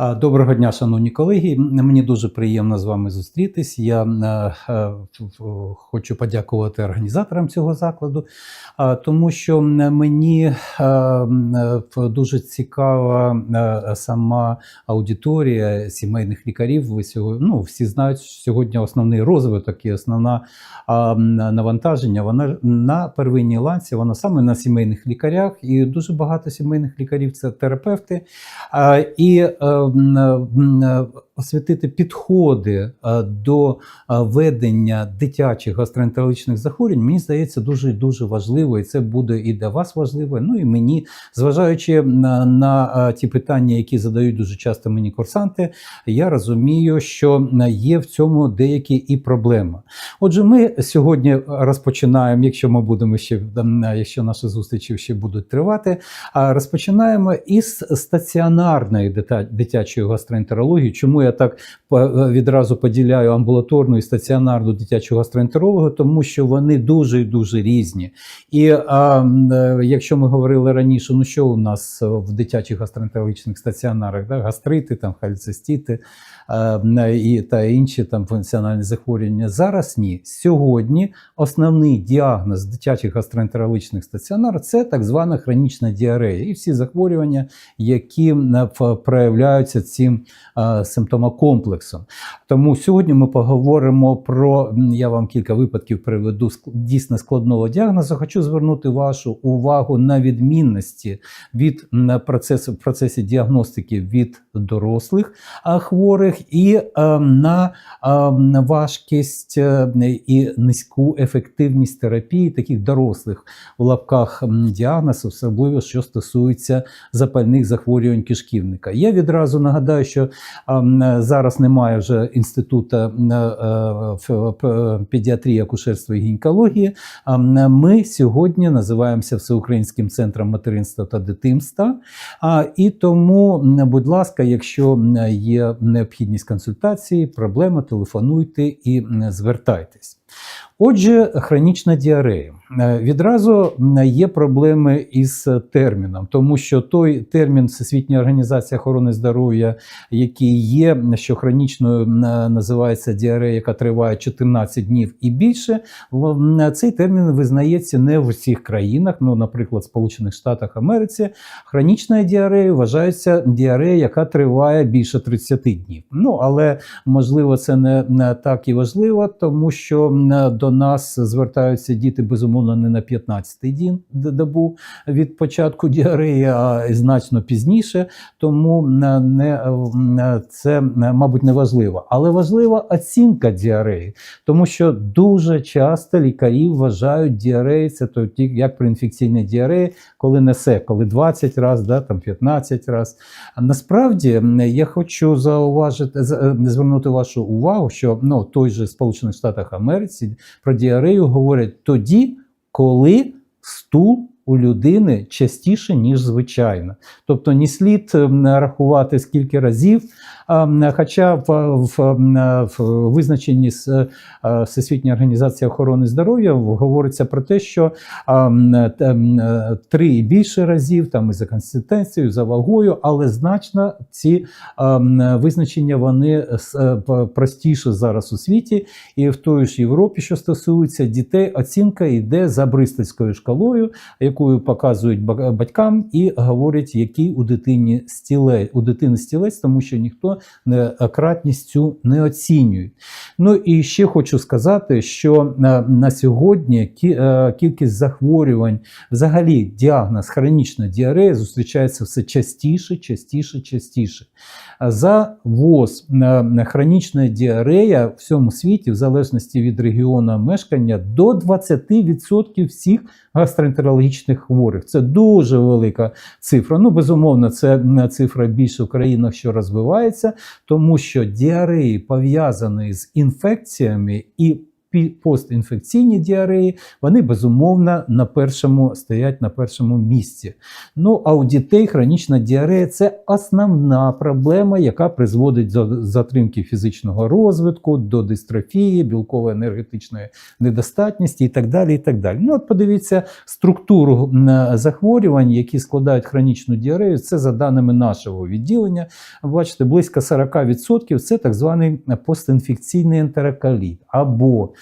Доброго дня, шановні колеги. Мені дуже приємно з вами зустрітись. Я е, е, хочу подякувати організаторам цього закладу, тому що мені е, дуже цікава сама аудиторія сімейних лікарів. Ви сьогодні ну, всі знають, що сьогодні основний розвиток і основна навантаження вона на первинній ланці, вона саме на сімейних лікарях, і дуже багато сімейних лікарів це терапевти. І освітити підходи е, до е, ведення дитячих гастроентерологічних захворювань, мені здається, дуже дуже важливо, і це буде і для вас важливо. Ну і мені, зважаючи на, на е, ті питання, які задають дуже часто мені курсанти, я розумію, що е, є в цьому деякі і проблеми. Отже, ми сьогодні розпочинаємо, якщо ми будемо ще якщо наші зустрічі ще будуть тривати, розпочинаємо із стаціонарної дита- дитячої гастроентерології. Чому я так відразу поділяю амбулаторну і стаціонарну дитячу гастроентерологію? Тому що вони дуже і дуже різні. І а, е, якщо ми говорили раніше, ну що у нас в дитячих гастроентерологічних стаціонарах, да? гастрити, там хальцистіти е, і та інші там функціональні захворювання. Зараз ні. Сьогодні основний діагноз дитячих гастроентерологічних стаціонарів це так звана хронічна діарея і всі захворювання, які е, проявляються цим е, симптомокомплексом. Тому сьогодні ми поговоримо про я вам кілька випадків приведу дійсно складного діагнозу. Хочу звернути вашу увагу на відмінності від процесу в процесі діагностики від дорослих хворих і е, на е, важкість і низьку ефективність терапії таких дорослих в лапках м, діагнозів, особливо що стосується запальних захворювань кишківника. Я відразу нагадаю, що е, зараз немає вже інституту е, педіатрії, акушерства і гінекології. Ми сьогодні називаємося Всеукраїнським центром материнства та дитинства. І тому, будь ласка, якщо є необхідність консультації, проблема, телефонуйте і звертайтесь. Отже, хронічна діарея. Е, Відразу є проблеми із терміном, тому що той термін Всесвітньої організації охорони здоров'я, який є, що хронічною називається діарея, яка триває 14 днів і більше, цей термін визнається не в усіх країнах. Ну, наприклад, в Сполучених Штатах Америці хронічною діареєю вважається діарея, яка триває більше 30 днів. Ну але можливо це не, так і важливо, тому що м, до нас звертаються діти безумовно не на 15-й дін д- добу від початку діареї, а значно пізніше. Тому не це мабуть не важливо. Але важлива оцінка діареї, тому що дуже часто лікарі вважають діарею, це то як при інфекційній діареї, коли несе, коли 20 разів, да, там 15 разів. Насправді я хочу зауважити, звернути вашу увагу, що ну, той же Сполучених Штатах Америці про діарею говорять тоді, коли стул у людини частіше, ніж звичайно. Тобто не слід рахувати скільки разів, хоча в, в, в визначенні з е, Всесвітньої організації охорони здоров'я говориться про те, що е, три і більше разів, там і за консистенцією, за вагою, але значно ці визначення вони е, п- простіше зараз у світі, і в той ж Європі, що стосується дітей, оцінка йде за бристольською шкалою, яку показують батькам, і говорять, який у дитині стілець, у дитини стілець, тому що ніхто не кратність цю не оцінює. Ну і ще хочу сказати, що на, на сьогодні е, кількість захворювань, взагалі діагноз хронічна діарея зустрічається все частіше, частіше, частіше. За ВОЗ е, хронічна діарея в всьому світі, в залежності від регіону мешкання, до 20% всіх гастроентерологічних хворих. Це дуже велика цифра. Ну, безумовно, це цифра більше в країнах, що розвивається, тому що діареї пов'язані з інфекціями і постінфекційні діареї, вони безумовно на першому стоять на першому місці. Ну а у дітей хронічна діарея це основна проблема, яка призводить до затримки фізичного розвитку, до дистрофії, білкової енергетичної недостатності і так далі. І так далі. Ну, от подивіться структуру захворювань, які складають хронічну діарею. Це за даними нашого відділення. Бачите, близько 40% це так званий постінфекційний ентероколіт. Або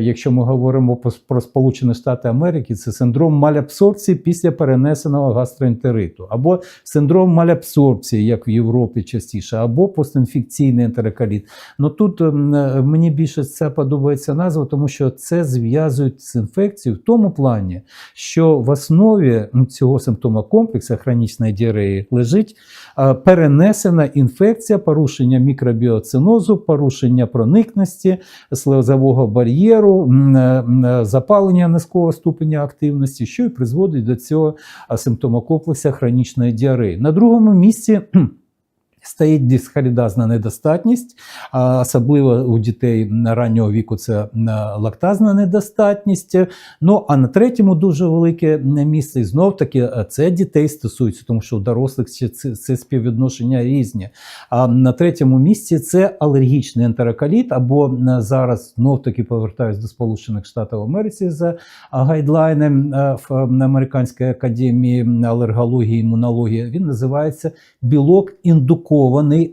якщо ми говоримо про Сполучені Штати Америки, це синдром малябсорбції після перенесеного гастроентериту, або синдром малябсорбції, як в Європі частіше, або постінфекційний ентероколіт. Ну тут ем, е, мені більше це подобається назва, тому що це зв'язують з інфекцією в тому плані, що в основі цього симптома комплексу хронічної діареї лежить е, перенесена інфекція, порушення мікробіоцинозу, порушення проникності слезового бар'єру, е, е, запалення низького ступеня активності, що і призводить до цього симптомокомплексу хронічної діареї. На другому місці. Кхм, Стоїть дисхаридазна недостатність, особливо у дітей раннього віку це лактазна недостатність. Ну а на третьому дуже велике місце, і знов таки е, це дітей стосується, тому що у дорослих це, співвідношення різні. А на третьому місці це алергічний ентероколіт, або зараз знов таки повертаюсь до Сполучених Штатів Америці за гайдлайном е, в Американської академії алергології і імунології. Він називається білок індукований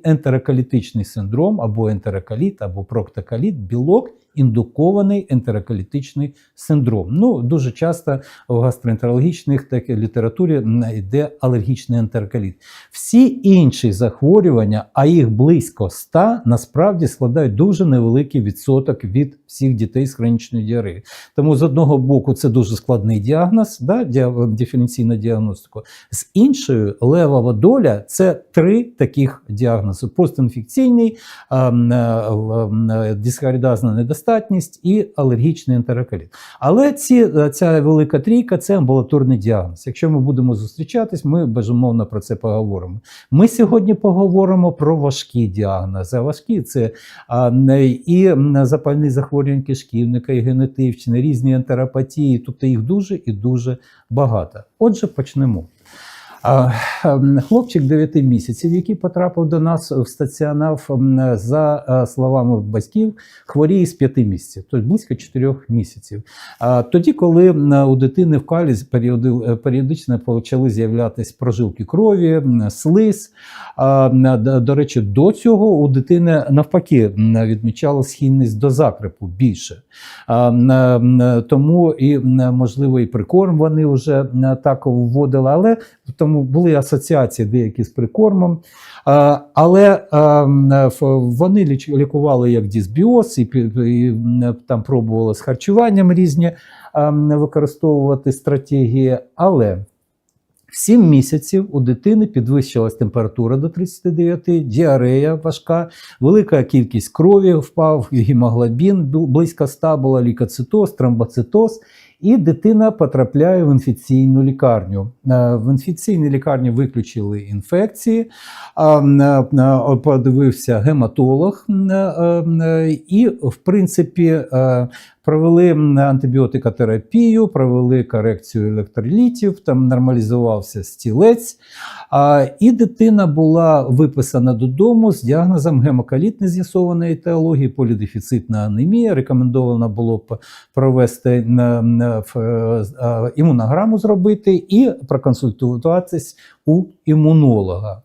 ентероколітичний синдром, або ентероколіт, або проктоколіт, білок індукований ентероколітичний синдром. Ну, дуже часто в гастроентерологічних так, літературі йде алергічний ентероколіт. Всі інші захворювання, а їх близько 100, насправді складають дуже невеликий відсоток від всіх дітей з хронічною діареєю. Тому з одного боку це дуже складний діагноз, да, диференційна діагностика. З іншою левова доля це три таких діагнози: постінфекційний, ем, е, ем, е, дисхаридазна недостатність і алергічний ентероколіт. Але ці, е, ця велика трійка це амбулаторний діагноз. Якщо ми будемо зустрічатись, ми безумовно про це поговоримо. Ми сьогодні поговоримо про важкі діагнози. Важкі це і запальні захворювання кишківника, і генетичні, різні ентеропатії, тобто їх дуже і дуже багато. Отже, почнемо. Ем, Хлопчик 9 місяців, який потрапив до нас в стаціонар, за е, словами батьків, хворіє з 5 місяців, тобто близько 4 місяців. Тоді, коли у дитини в калі е, періодично почали з'являтися прожилки крові, слиз. До речі, до цього у дитини навпаки відмічала схильність до закрепу більше. М, Тому і можливо і прикорм вони вже так вводили, але тому були асоціації деякі з прикормом. Але а, м, ф- вони лікували як дисбіоз, і, там пробували з харчуванням різні використовувати стратегії. Але в 7 місяців у дитини підвищилась температура до 39, діарея важка, велика кількість крові впав, гемоглобін близько 100 була лікоцитоз, тромбоцитоз. І дитина потрапляє в інфекційну лікарню. Е, В інфекційній лікарні виключили інфекції, е, е, подивився гематолог, і, в принципі, провели антибіотикотерапію, провели корекцію електролітів, там нормалізувався стілець. А, І дитина була виписана додому з діагнозом гемокаліт нез'ясованої етіології, полідефіцитна анемія. Рекомендовано було провести е, імунограму зробити і проконсультуватись у імунолога.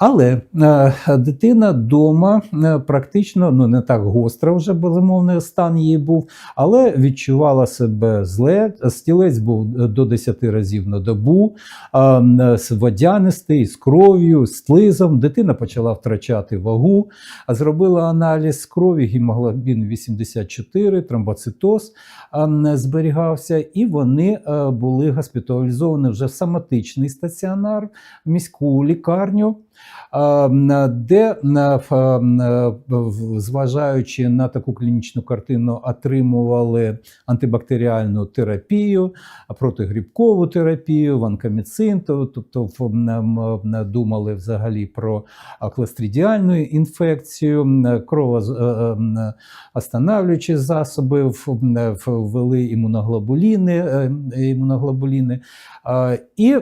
Але е, дитина вдома практично ну не так гостро вже безумовний стан її був, але відчувала себе зле. Стілець був до 10 разів на добу, м, водянистий, з кров'ю, з слизом. Дитина почала втрачати вагу, а зробила аналіз крові, гемоглобін 84, тромбоцитоз зберігався, і вони е, були госпіталізовані вже в соматичний стаціонар, в міську лікарню. Де е, зважаючи на таку клінічну картину, отримували антибактеріальну терапію, протигрибкову терапію, ванкоміцин, тобто думали взагалі про кластридіальну інфекцію, кровоостанавлюючі засоби, ввели імуноглобуліни, е, імуноглобуліни і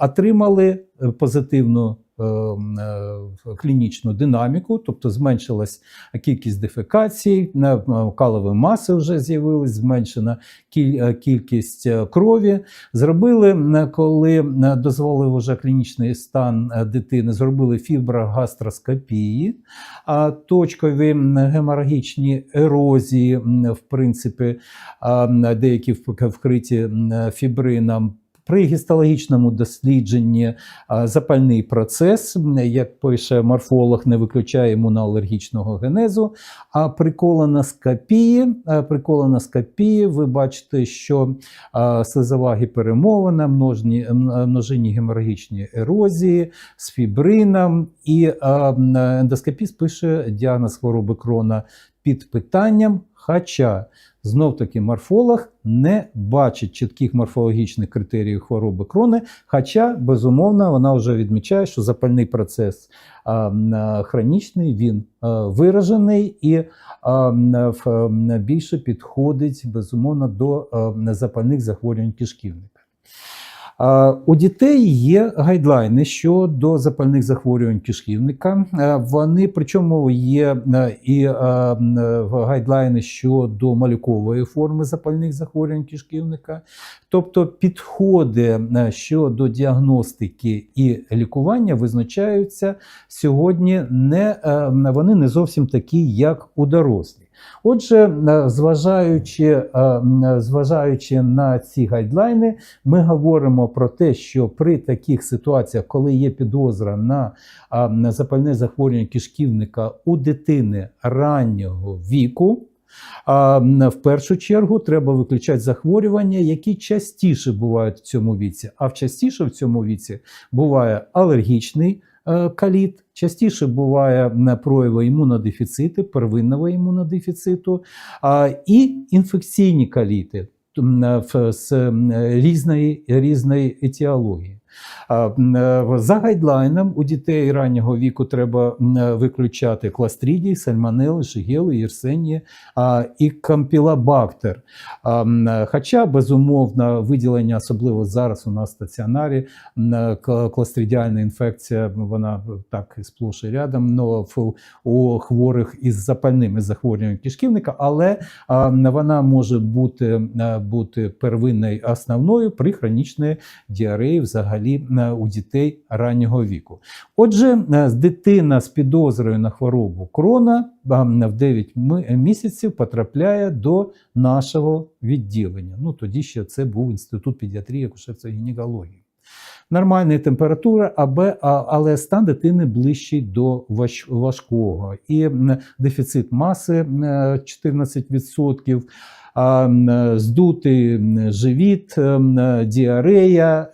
отримали позитивну е, е, клінічну динаміку, тобто зменшилась кількість дефекацій, е, калові маси вже з'явились, зменшена е, кількість е, крові. Зробили, коли е, дозволив вже клінічний стан е, дитини, зробили фіброгастроскопії, точкові геморагічні ерозії, в принципі, деякі вкриті фібрином. При гістологічному дослідженні запальний процес, як пише морфолог, не виключає імуноалергічного генезу. А при колоноскопії, а, при колоноскопії ви бачите, що а, слизова гіперемована, множні, множинні геморагічні ерозії з фібрином, і ендоскопіст пише діагноз хвороби крона під питанням. Хоча знов таки морфолог не бачить чітких морфологічних критеріїв хвороби крони, хоча, безумовно, вона вже відмічає, що запальний процес хронічний, він виражений і більше підходить безумовно до запальних захворювань кишківника. У дітей є гайдлайни щодо запальних захворювань кишківника. Е, Вони причому є е, і е, гайдлайни щодо малюкової форми запальних захворювань кишківника. Тобто підходи щодо діагностики і лікування визначаються сьогодні не вони не зовсім такі, як у дорослих. Отже, е, зважаючи, е, зважаючи на ці гайдлайни, ми говоримо про те, що при таких ситуаціях, коли є підозра на, запальне захворювання кишківника у дитини раннього віку. В першу чергу треба виключати захворювання, які частіше бувають в цьому віці. А в частіше в цьому віці буває алергічний е, каліт, частіше буває прояви імунодефіциту, первинного імунодефіциту і інфекційні каліти з різної, різної етіології. Е, За гайдлайном у дітей раннього віку треба е, виключати кластридії, сальмонели, шигели, єрсенії і кампілобактер. Е, Хоча, безумовно, виділення, особливо зараз у нас в стаціонарі, кластридіальна інфекція, вона так сплош і рядом, но у хворих із запальними захворюваннями кишківника, але вона може бути, бути первинною основною при хронічній діареї взагалі е, у дітей раннього віку. Отже, е, дитина з підозрою на хворобу крона в 9 місяців потрапляє до нашого відділення. Ну тоді ще це був інститут педіатрії, акушерства гінекології. Нормальна температура, але стан дитини ближчий до важкого. І дефіцит маси е, 14%, здутий живіт, діарея,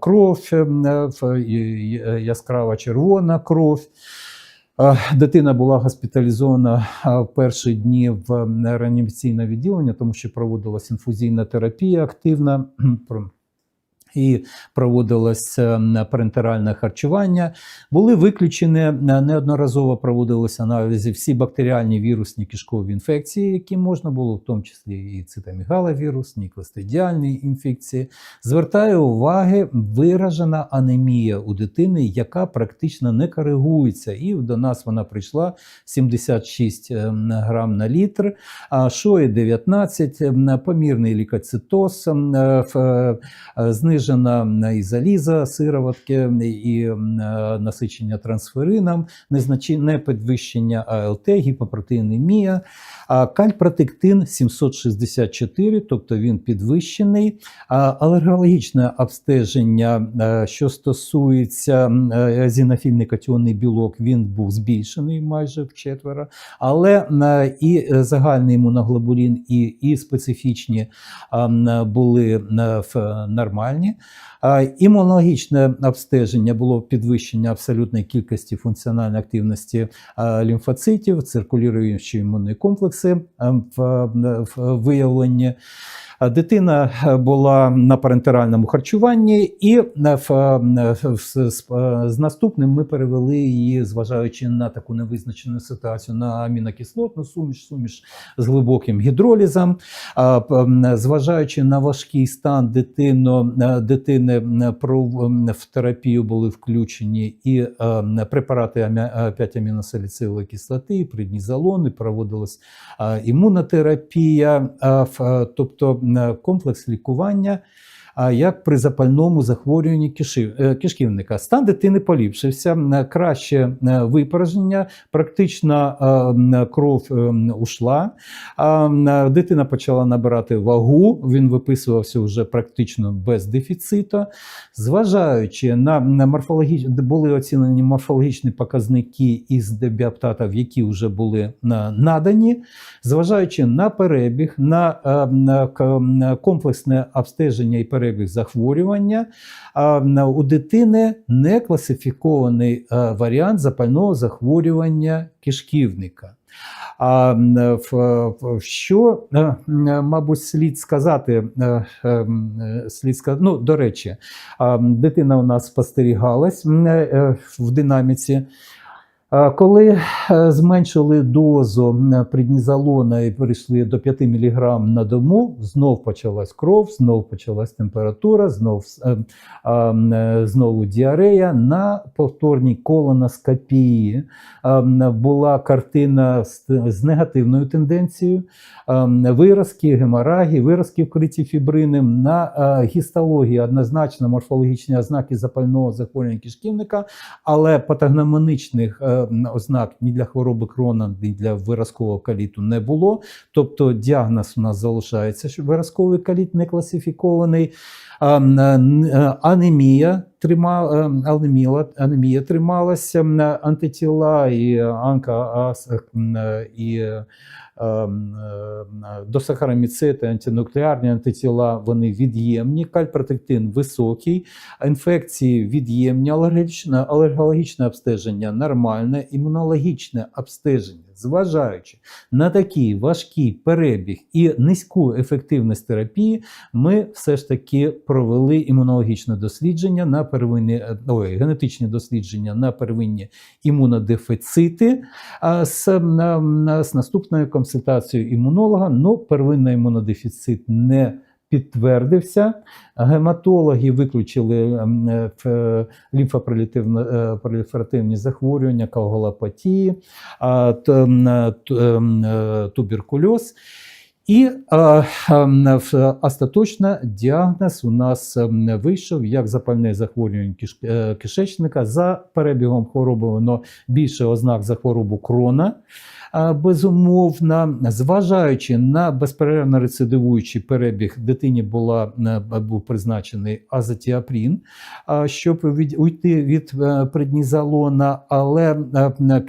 кров, яскрава червона кров. Дитина була госпіталізована в перші дні в реанімаційне відділення, тому що проводилась інфузійна терапія активна. І проводилось ем, парентеральне харчування. Були виключені е, неодноразово проводилися аналізи всі бактеріальні вірусні кишкові інфекції, які можна було, в тому числі і цитомегаловірусні, і кластидіальні інфекції. Звертаю уваги, виражена анемія у дитини, яка практично не коригується. І до нас вона прийшла 76 ем, грам на літр, а шої 19, ем, помірний лікоцитоз, ем, знижена і заліза, сироватки, і е, насичення трансферином, незначне підвищення АЛТ, гіпопротеїнемія, кальпротектин 764, тобто він підвищений. А Алергологічне обстеження, е, що стосується е, катіонний білок, він був збільшений майже в четверо, але і загальний імуноглобулін, і, і специфічні були нормальні. Імунологічне обстеження було підвищення абсолютної кількості функціональної активності лімфоцитів, циркулюючі імунні комплекси в виявленні. А Дитина е, була на парентеральному харчуванні, і е, в, е, з, е, наступним ми перевели її, зважаючи на таку невизначену ситуацію, на амінокислотну суміш, суміш з глибоким гідролізом. Зважаючи на важкий стан дитино, е, дитини в терапію були включені і е, препарати 5 аміносаліцилової кислоти, і преднізолон, і проводилась імунотерапія, тобто комплекс лікування. А як при запальному захворюванні е, кишківника. Стан дитини поліпшився, краще випорожнення, практично кров е, ушла. Дитина почала набирати вагу, він виписувався вже практично без дефіциту. Зважаючи на морфологічні, були оцінені морфологічні показники із дебіаптатів, які вже були надані, зважаючи на перебіг, на, е, на комплексне обстеження і перебіг захворювання, а, у дитини не класифікований е, варіант запального захворювання кишківника. Що, е, мабуть, слід сказати, е, слід сказати, ну, до речі, дитина у нас спостерігалась в динаміці. А Коли е, зменшили дозу преднізолона і перейшли до 5 мг на дому, знов почалась кров, знов почалась температура, знов, е, а, м, е, знову діарея. На повторній колоноскопії була картина з, негативною тенденцією. Виразки, геморагії, виразки вкриті фібринем. На е, гістології однозначно морфологічні ознаки запального захворювання кишківника, але патогномоничних е, ознак ні для хвороби крона, ні для виразкового каліту не було. Тобто діагноз у нас залишається, що виразковий каліт не класифікований. М, е, Анемія тримала, е, анемія, анемія трималася, антитіла і анка е, і ем, е, досахароміцити, антинуклеарні антитіла, вони від'ємні, кальпротектин високий, інфекції від'ємні, алергічне, алергологічне обстеження нормальне, імунологічне обстеження, зважаючи на такий важкий перебіг і низьку ефективність терапії, ми все ж таки провели імунологічне дослідження на первинні, ой, генетичні дослідження на первинні імунодефіцити з, з наступною консультацією імунолога. але первинний імунодефіцит не підтвердився. Гематологи виключили м, е, ф- лімфопроліферативні захворювання, коагулопатії, е, ем, е, туберкульоз. І е, ем, остаточно діагноз у нас ем, вийшов як запальне захворювання е, кишечника. За перебігом хвороби воно більше ознак за хворобу крона. Е, Безумовно, зважаючи на безперервно рецидивуючий перебіг, дитині була був призначений азотіапрін, щоб від, уйти від преднізолона, але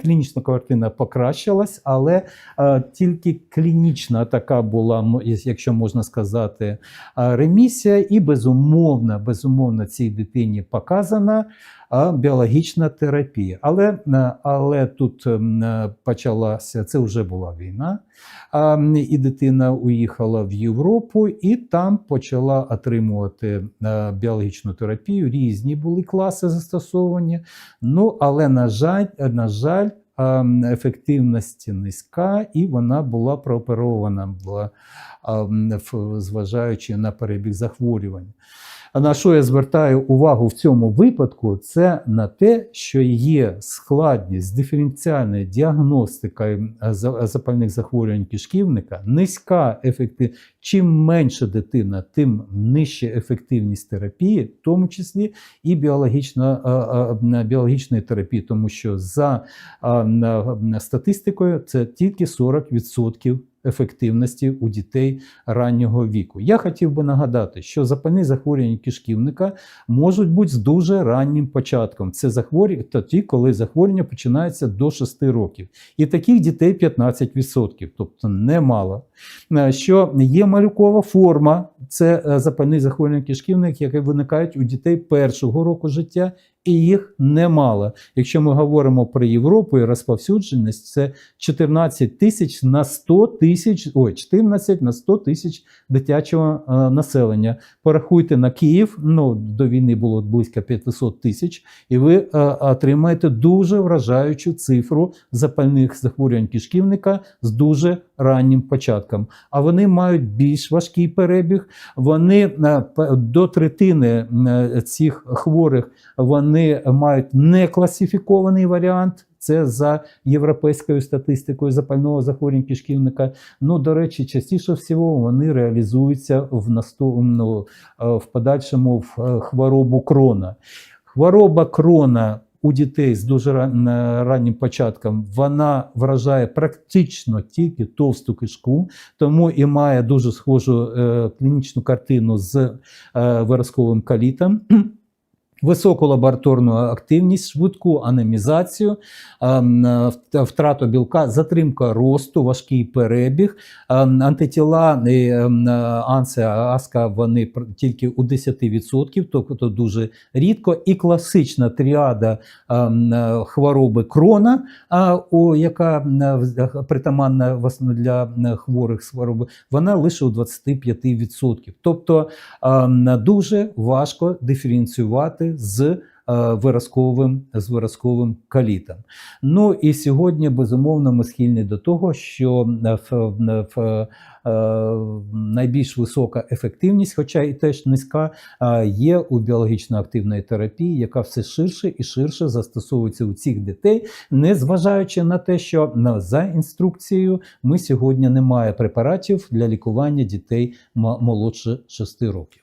клінічна картина покращилась, але тільки клінічна така була, якщо можна сказати, ремісія, і безумовно, безумовно, цій дитині показана біологічна терапія. Але, але тут почалася, це вже була війна, і дитина уїхала в Європу і там почала отримувати біологічну терапію. Різні були класи застосовані. Ну, але, на жаль, на жаль, ефективність низька, і вона була прооперована, була, зважаючи на перебіг захворювань. На що я звертаю увагу в цьому випадку, це на те, що є складність з диференціальною діагностикою е, запальних захворювань кишківника, низька ефективність. Чим менше дитина, тим нижча ефективність терапії, в тому числі і біологічна, е, е, біологічної терапії, тому що за статистикою це тільки 40% ефективності у дітей раннього віку. Я хотів би нагадати, що запальні захворювання кишківника можуть бути з дуже раннім початком. Це захворювання тоді, коли захворювання починається до 6 років. І таких дітей 15%, тобто немало. Е, Що є малюкова форма, це е, запальний захворювання кишківник, які виникають у дітей першого року життя, і їх немало. Якщо ми говоримо про Європу і розповсюдженість, це 14 тисяч на 100 тисяч, ой, 14 на 100 тисяч дитячого е, населення. Порахуйте на Київ, ну до війни було близько 500 тисяч, і ви е, отримаєте дуже вражаючу цифру запальних захворювань кишківника з дуже раннім початком. А вони мають більш важкий перебіг. Вони е, до третини е, цих хворих вони мають некласифікований варіант. Це за європейською статистикою запального захворювання кишківника. Ну, до речі, частіше всього вони реалізуються в наступ... ну, е, в подальшому в е, хворобу крона. Хвороба крона у дітей з дуже ран- раннім початком вона вражає практично тільки товсту кишку, тому і має дуже схожу е, клінічну картину з виразковим калітом. Високу лабораторну активність, швидку анемізацію, ем, е, вт- втрату білка, затримка росту, важкий перебіг. Ем, Антитіла ем, е, аска вони тільки у 10%, тобто дуже рідко. І класична тріада е, хвороби крона, яка притаманна для хворих з хвороби, вона лише у 25%. Тобто дуже важко диференціювати з е, виразковим, з виразковим калітом. Ну і сьогодні, безумовно, ми схильні до того, що е, в, в, е, найбільш висока ефективність, хоча і теж низька, е, є у біологічно активної терапії, яка все ширше і ширше застосовується у цих дітей, незважаючи на те, що за інструкцією ми сьогодні немає препаратів для лікування дітей молодше 6 років.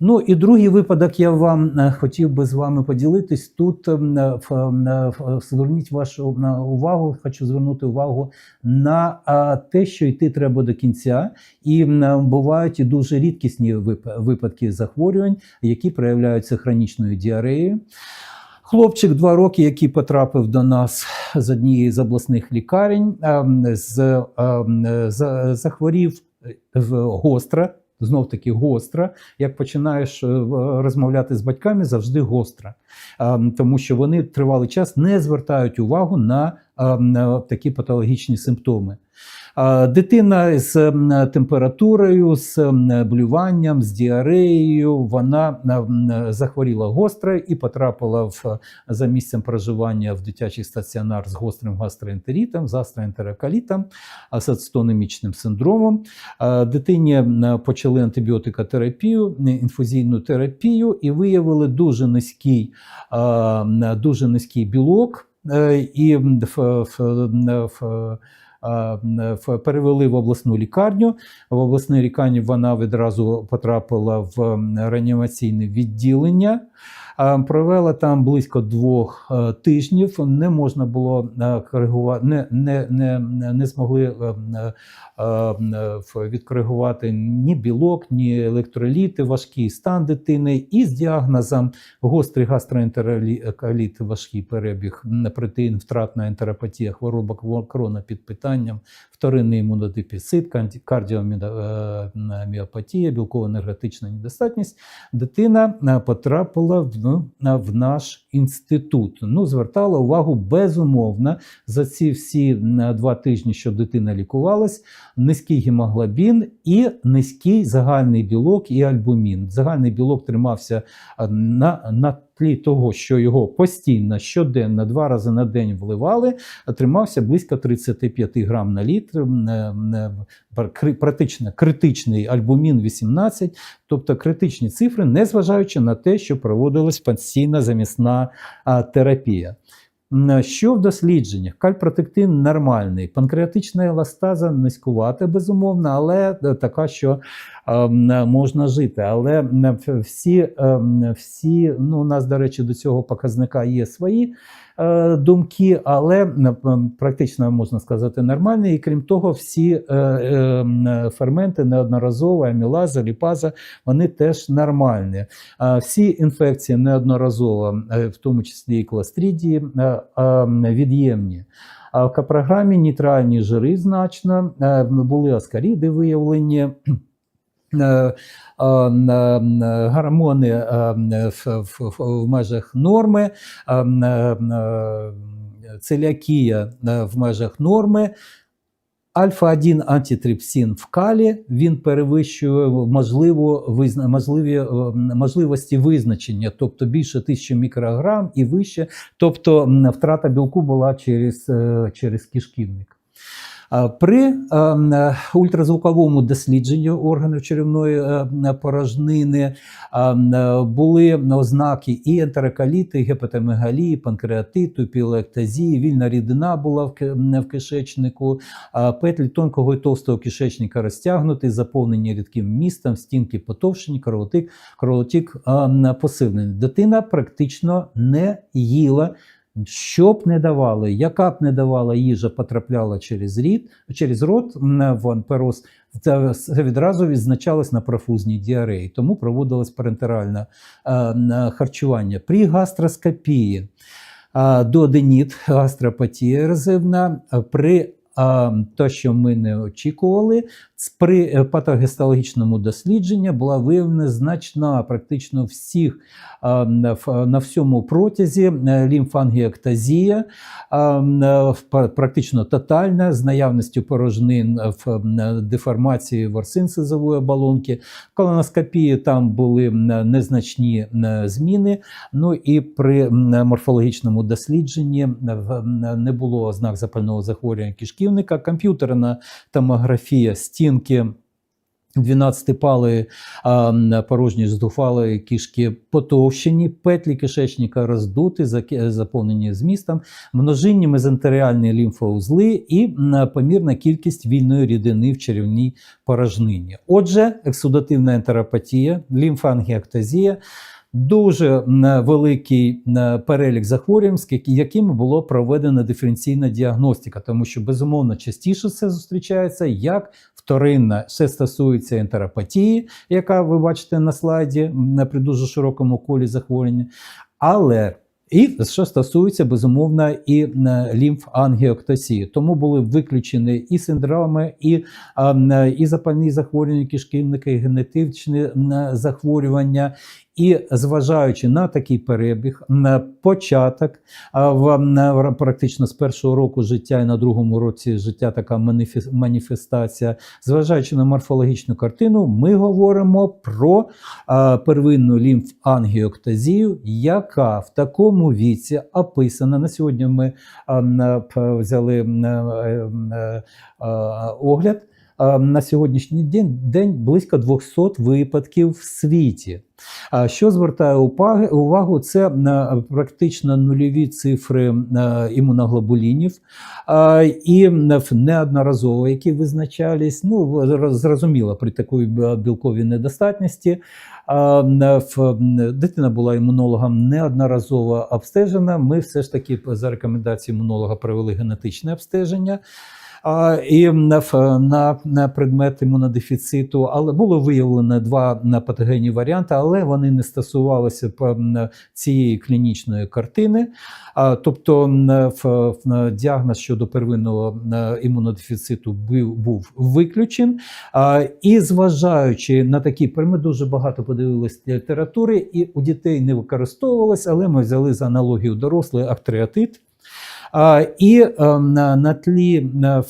Ну і другий випадок я вам е, хотів би з вами поділитись. Тут ем, е, ем, е, зверніть вашу увагу, хочу звернути увагу на те, що йти треба до кінця, і бувають і дуже рідкісні випадки захворювань, які проявляються хронічною діареєю. Хлопчик два роки, який потрапив до нас з однієї з обласних лікарень, ем, з, за- захворів гостро, знов таки гостра. Як починаєш е, розмовляти з батьками, завжди гостро. Ем, Тому що вони тривалий час не звертають увагу ем, на такі патологічні симптоми. Дитина з ем, температурою, з блюванням, з діареєю, вона захворіла гостро і потрапила в за місцем проживання в дитячий стаціонар з гострим гастроентеритом, з гастроентероколітом, а, з ацетономічним синдромом. Дитині почали антибіотикотерапію, інфузійну терапію і виявили дуже низький, дуже низький білок. е, І в, в в- перевели в обласну лікарню. В обласну лікарні вона відразу потрапила в реанімаційне відділення. Провела там близько двох е, тижнів. Не можна було е, коригувати, не, не, не, не змогли е, відкоригувати ні білок, ні електроліти, важкий стан дитини. І з діагнозом гострий гастроентероліт, важкий перебіг, протеїн, втратна ентеропатія, хвороба крона під питанням, вторинний імунодефіцит, кардіоміопатія, білково-енергетична недостатність. Дитина потрапила в, в наш інститут. Ну, звертала увагу безумовно за ці всі два тижні, що дитина лікувалась, низький гемоглобін і низький загальний білок і альбумін. Загальний білок тримався на, на тлі того, що його постійно щоденно два рази на день вливали, тримався близько 35 грам на літр. е, е, Практично критичний альбумін 18, тобто критичні цифри, незважаючи на те, що проводилась постійна замісна терапія. Що в дослідженнях? Кальпротектин нормальний, панкреатична еластаза низькувата, безумовно, але е, така, що м, можна жити. Але всі, ем, всі ну, у нас, до речі, до цього показника є свої думки, але практично можна сказати нормальні. І крім того, всі е, е, ферменти неодноразово, амілаза, ліпаза, вони теж нормальні. Всі інфекції неодноразово, е, в тому числі і кластридії, е, е, від'ємні. А в програмі нейтральні жири значно, е, були аскаріди виявлені. Е, е, Гормони е, в, межах норми, целіакія е, в межах норми. Альфа-1 антитрипсин в калі він перевищує можливо, визна, можливі, можливості визначення, тобто більше 1000 мікрограм і вище. Тобто втрата білку була через, через кишківник. При е, ультразвуковому дослідженні органів черевної е, порожнини е, м, е, були ознаки і ентероколіти, і гепатомегалії, панкреатиту, пілектазії, вільна рідина була в кишечнику, петлі тонкого і товстого кишечника розтягнуті, заповнені рідким містом, стінки потовщені, кровотік, кровотік а, посилений. Дитина практично не їла. Що б не давали, яка б не давала їжа, потрапляла через рід, через рот в анпероз, це відразу відзначалось на профузній діареї, тому проводилось парентеральне е, харчування. При гастроскопії а, дуоденіт, гастропатія резивна, при а, те, що ми не очікували, при е, патогістологічному дослідженні була виявлена значна практично всіх на всьому протязі е, е, в- пр- практично тотальна, з наявністю порожнин е, в деформації ворсин сизової оболонки. Колоноскопії там були незначні зміни. Ну і при морфологічному дослідженні е, в- не було ознак запального захворювання кишківника. Комп'ютерна томографія стінки. 12-палої а, порожні здуфалої кишки потовщені, петлі кишечника роздуті, заповнені змістом, множинні мезентеріальні лімфоузли і помірна кількість вільної рідини в черевній порожнині. Отже, ексудативна ентеропатія, лімфангіектазія – Дуже м, великий перелік захворювань, з якими було проведена диференційна діагностика, тому що безумовно частіше це зустрічається як вторинна. Це стосується ентеропатії, яка ви бачите на слайді при дуже широкому колі захворювання. Але і що стосується безумовно і м, лімфангіоктасії. Тому були виключені і синдроми, і, і запальні захворювання кишківника, і генетичні захворювання. І зважаючи на такий перебіг, на початок в практично з першого року життя і на другому році життя така маніфес- маніфестація, зважаючи на морфологічну картину, ми говоримо про первинну лімфангіоктазію, яка в такому віці описана. На сьогодні ми взяли е, е, огляд. А, На сьогоднішній день, близько 200 випадків в світі. А Що звертає увагу, це е, практично нульові цифри е, імуноглобулінів і е, неодноразово, які визначались. Ну, зрозуміло, при такій білковій недостатності. Е, Дитина була імунологом неодноразово обстежена. Ми все ж таки за рекомендацією імунолога провели генетичне обстеження. І на, на, предмет імунодефіциту, але було виявлено два патогенні варіанти, але вони не стосувалися цієї клінічної картини. Тобто діагноз щодо первинного імунодефіциту був, виключен. І зважаючи на такі, ми дуже багато подивилися літератури, і у дітей не використовувалось, але ми взяли за аналогію дорослий актреатит. І е, на, тлі е,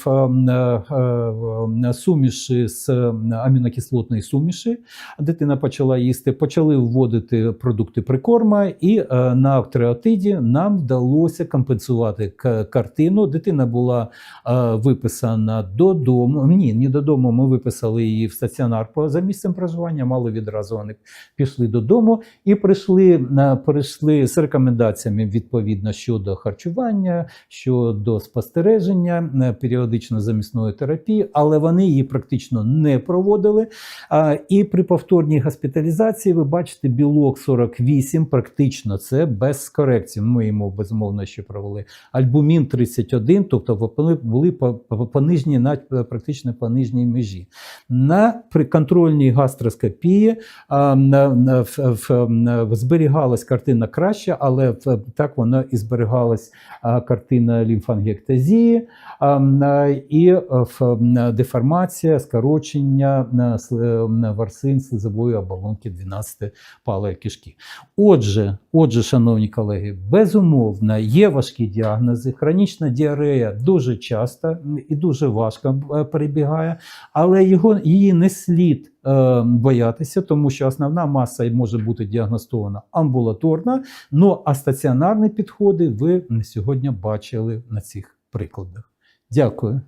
е, суміші з амінокислотної суміші дитина почала їсти, почали вводити продукти прикорма, і на актреатиді нам вдалося компенсувати картину. Дитина була виписана додому. Ні, не додому. Ми виписали її в стаціонар за місцем проживання. Мало відразу вони пішли додому і прийшли, прийшли з рекомендаціями відповідно щодо харчування, щодо спостереження е, періодично замісної терапії, але вони її практично не проводили. І при повторній госпіталізації ви бачите білок 48, практично це без корекції. Ми йому безумовно ще провели альбумін 31, тобто були по, по, по нижній, на, практично по нижній межі. На приконтрольній гастроскопії а, зберігалась картина краще, але так вона і зберігалась картина лімфангектазії а, а, і в, а, деформація, скорочення на ворсин слизової оболонки 12 палої кишки. Отже, отже, шановні колеги, безумовно, є важкі діагнози. Хронічна діарея дуже часто і дуже важко е, перебігає, але його, її не слід е, боятися, тому що основна маса може бути діагностована амбулаторно, ну а стаціонарні підходи ви сьогодні бачили на цих прикладах. Дякую.